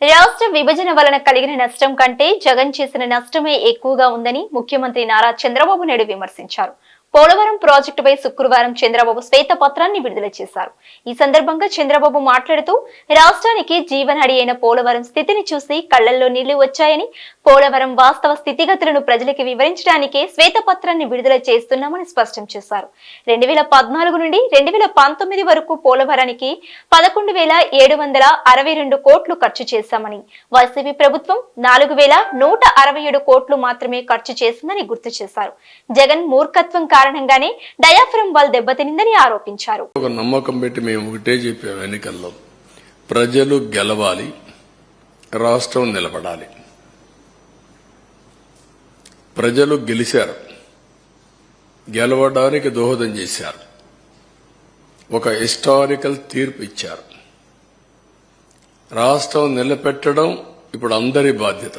రాష్ట్ర విభజన వలన కలిగిన నష్టం కంటే జగన్ చేసిన నష్టమే ఎక్కువగా ఉందని ముఖ్యమంత్రి నారా చంద్రబాబు నాయుడు విమర్శించారు. పోలవరం ప్రాజెక్టుపై శుక్రవారం చంద్రబాబు శ్వేత పత్రాన్ని విడుదల చేశారు. ఈ సందర్భంగా చంద్రబాబు మాట్లాడుతూ రాష్ట్రానికి జీవనాడి అయిన పోలవరం స్థితిని చూసి కళ్ళల్లో నీళ్ళు వచ్చాయని పోలవరం వాస్తవ స్థితిగతులను ప్రజలకు వివరించడానికే శ్వేత పత్రాన్ని విడుదల చేస్తున్నామని స్పష్టం చేశారు. రెండు వేల పద్నాలుగు నుండి రెండు వేల పంతొమ్మిది వరకు పోలవరానికి పదకొండు వేల ఏడు వందల అరవై రెండు కోట్లు ఖర్చు చేశామని వైసీపీ ప్రభుత్వం నాలుగు వేల నూట అరవై ఏడు కోట్లు మాత్రమే ఖర్చు చేసిందని గుర్తు చేశారు. జగన్ మూర్ఖత్వం కారణంగానే డయాఫ్రమ్ వాల్ దెబ్బతినిందని ఆరోపించారు. ఒక నమ్మకం పెట్టి మేము ఒకటే చెప్పాము ఎన్నికల్లో. ప్రజలు గెలవాలి రాష్ట్రం నిలబడాలి. ప్రజలు గెలిచారు. గెలవడానికి దోహదం చేశారు. ఒక హిస్టారికల్ తీర్పు ఇచ్చారు. రాష్ట్రం నిలబెట్టడం ఇప్పుడు అందరి బాధ్యత.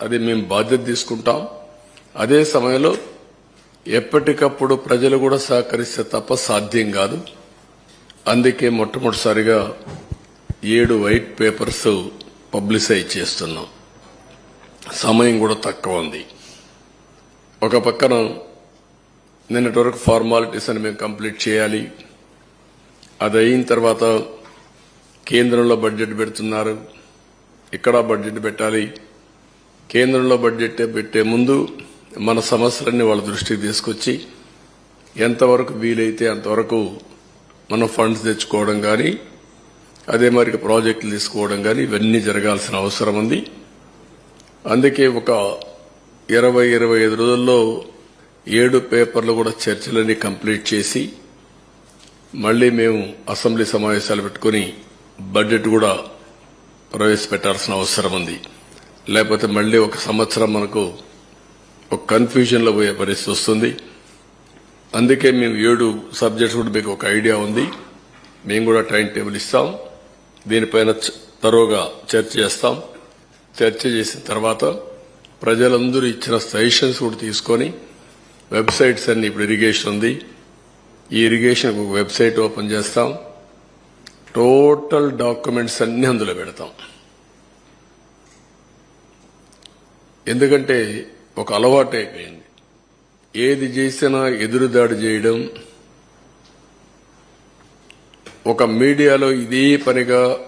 అది మేము బాధ్యత తీసుకుంటాం. అదే సమయంలో ఎప్పటికప్పుడు ప్రజలు కూడా సహకరిస్తే తప్ప సాధ్యం కాదు. అందుకే మొట్టమొదటిసారిగా ఏడు వైట్ పేపర్స్ పబ్లిసైజ్ చేస్తున్నాం. సమయం కూడా తక్కువ ఉంది. ఒక పక్కన నిన్నటి వరకు ఫార్మాలిటీస్ అని మేము కంప్లీట్ చేయాలి. అది అయిన తర్వాత కేంద్రంలో బడ్జెట్ పెడుతున్నారు. ఇక్కడ బడ్జెట్ పెట్టాలి. కేంద్రంలో బడ్జెట్ పెట్టే ముందు మన సమస్యలన్నీ వాళ్ళ దృష్టికి తీసుకొచ్చి ఎంతవరకు వీలైతే అంతవరకు మనం ఫండ్స్ తెచ్చుకోవడం కానీ అదే మరి ప్రాజెక్టులు తీసుకోవడం కానీ ఇవన్నీ జరగాల్సిన అవసరం ఉంది. అందుకే ఒక ఇరవై ఇరవై ఐదు రోజుల్లో ఏడు పేపర్లు కూడా చర్చలన్నీ కంప్లీట్ చేసి మళ్ళీ మేము అసెంబ్లీ సమావేశాలు పెట్టుకుని బడ్జెట్ కూడా ప్రవేశపెట్టాల్సిన అవసరం ఉంది. లేకపోతే మళ్ళీ ఒక సంవత్సరం మనకు ఒక కన్ఫ్యూజన్లో పోయే పరిస్థితి వస్తుంది. అందుకే మేము ఏడు సబ్జెక్ట్స్ కూడా మీకు ఒక ఐడియా ఉంది. మేము కూడా టైం టేబుల్ ఇస్తాం. దీనిపైన తరోగా చర్చ చేస్తాం. చర్చ చేసిన తర్వాత ప్రజలందరూ ఇచ్చిన సజెషన్స్ కూడా తీసుకొని వెబ్సైట్స్ అన్ని ఇప్పుడు ఇరిగేషన్ ఉంది. ఈ ఇరిగేషన్ ఒక వెబ్సైట్ ఓపెన్ చేస్తాం. టోటల్ డాక్యుమెంట్స్ అన్ని అందులో పెడతాం. ఎందుకంటే ఒక అలవాటు అయిపోయింది ఏది చేసినా ఎదురుదాడి చేయడం ఒక మీడియాలో ఇదే పనిగా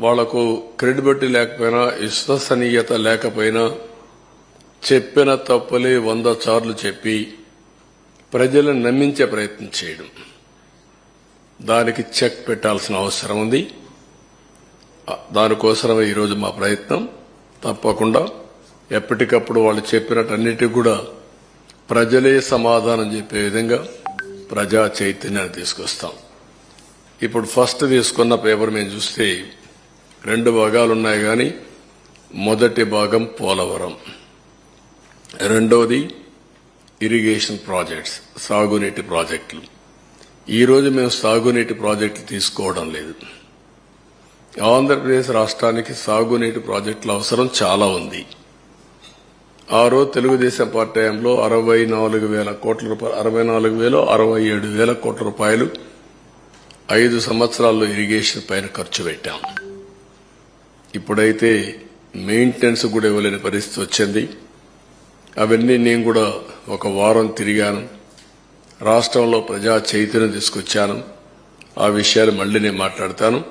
వాళ్ళకు క్రెడిబిలిటీ లేకపోయినా విశ్వసనీయత లేకపోయినా చెప్పిన తప్పులే వంద సార్లు చెప్పి ప్రజలను నమ్మించే ప్రయత్నం చేయడం. దానికి చెక్ పెట్టాల్సిన అవసరం ఉంది. దానికోసమే ఈరోజు మా ప్రయత్నం. తప్పకుండా ఎప్పటికప్పుడు వాళ్ళు చెప్పినట్టన్నిటికి కూడా ప్రజలే సమాధానం చెప్పే విధంగా ప్రజా చైతన్యాన్ని తీసుకొస్తాం. ఇప్పుడు ఫస్ట్ తీసుకున్న పేపర్ మేము చూస్తే రెండు భాగాలు ఉన్నాయి కానీ మొదటి భాగం పోలవరం. రెండవది ఇరిగేషన్ ప్రాజెక్ట్స్ సాగునీటి ప్రాజెక్టులు. ఈరోజు మేము సాగునీటి ప్రాజెక్టులు తీసుకోవడం లేదు. ఆంధ్రప్రదేశ్ రాష్ట్రానికి సాగునీటి ప్రాజెక్టుల అవసరం చాలా ఉంది. ఆ రోజు తెలుగుదేశం పార్టీ హయాంలో అరవై నాలుగు వేల కోట్ల రూపాయలు అరవై నాలుగు వేలు అరవై ఏడు వేల కోట్ల రూపాయలు ఐదు సంవత్సరాల్లో ఇరిగేషన్ పైన ఖర్చు పెట్టాం. ఇప్పుడైతే మెయింటెనెన్స్ కూడా ఇవ్వలేని పరిస్థితి వచ్చింది. అవన్నీ నేను కూడా ఒక వారం తిరిగాను. రాష్ట్రంలో ప్రజా చైతన్యం తీసుకొచ్చాను. ఆ విషయాలు మళ్ళీ నేను మాట్లాడతాను.